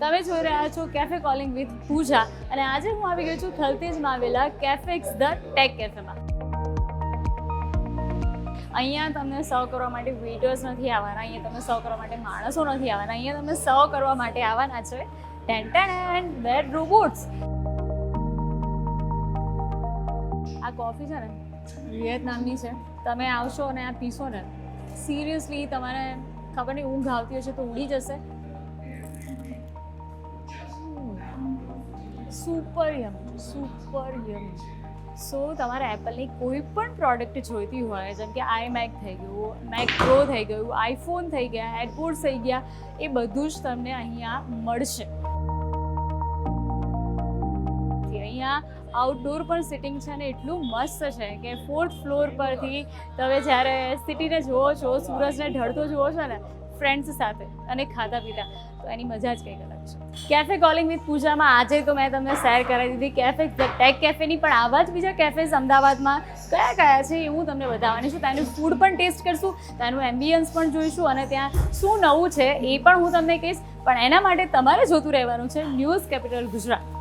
તમે જોઈ રહ્યા છો કેફે કોલિંગ વિથ પૂજા. અને આજે હું આવી ગયો છું થલતેજમાં આવેલા કેફેક્સ ધ ટેક કેફેમાં અહીંયા તમને સર્વ કરવા માટે વેટર્સ નથી આવવાના, અહીંયા તમને સર્વ કરવા માટે માણસો નથી આવવાના, અહીંયા તમને સર્વ કરવા માટે આવવાના છે ten ten and bad robots આ કોફી છે ને, વિયેતનામની છે. તમે આવશો અને આ પીશો ને સિરિયસલી તમારે ખબર નહીં, ઊંઘ આવતી હશે તો ઉડી જશે. Super Yama super Yama. સો તમારે એપલની કોઈ પણ પ્રોડક્ટ જોઈતી હોય, જેમ કે આઈ મેક થઈ ગયું, મેક પ્રો થઈ ગયું, આઈફોન થઈ ગયા હેડફોન્સ થઈ ગયા, એ બધું જ તમને અહીંયા મળશે. અહીંયા આઉટડોર પણ સિટિંગ છે ને, એટલું મસ્ત છે કે ફોર્થ ફ્લોર પરથી તમે જ્યારે સિટીને જુઓ છો, સૂરજને ઢળતો જુઓ છો ને ફ્રેન્ડ્સ સાથે અને ખાધા પીતા તો એની મજા જ કંઈક અલગ છે. કેફે કોલિંગ વિથ પૂજામાં આજે તો મેં તમને શેર કરાવી દીધી. કેફે ટેક કેફેની પણ આવા જ બીજા કેફેઝ અમદાવાદમાં કયા કયા છે એ હું તમને બતાવવાની છું. ત્યાંનું ફૂડ પણ ટેસ્ટ કરશું, ત્યાંનું એમ્બિયન્સ પણ જોઈશું અને ત્યાં શું નવું છે એ પણ હું તમને કહીશ. પણ એના માટે તમારે જોતું રહેવાનું છે ન્યૂઝ કેપિટલ ગુજરાત.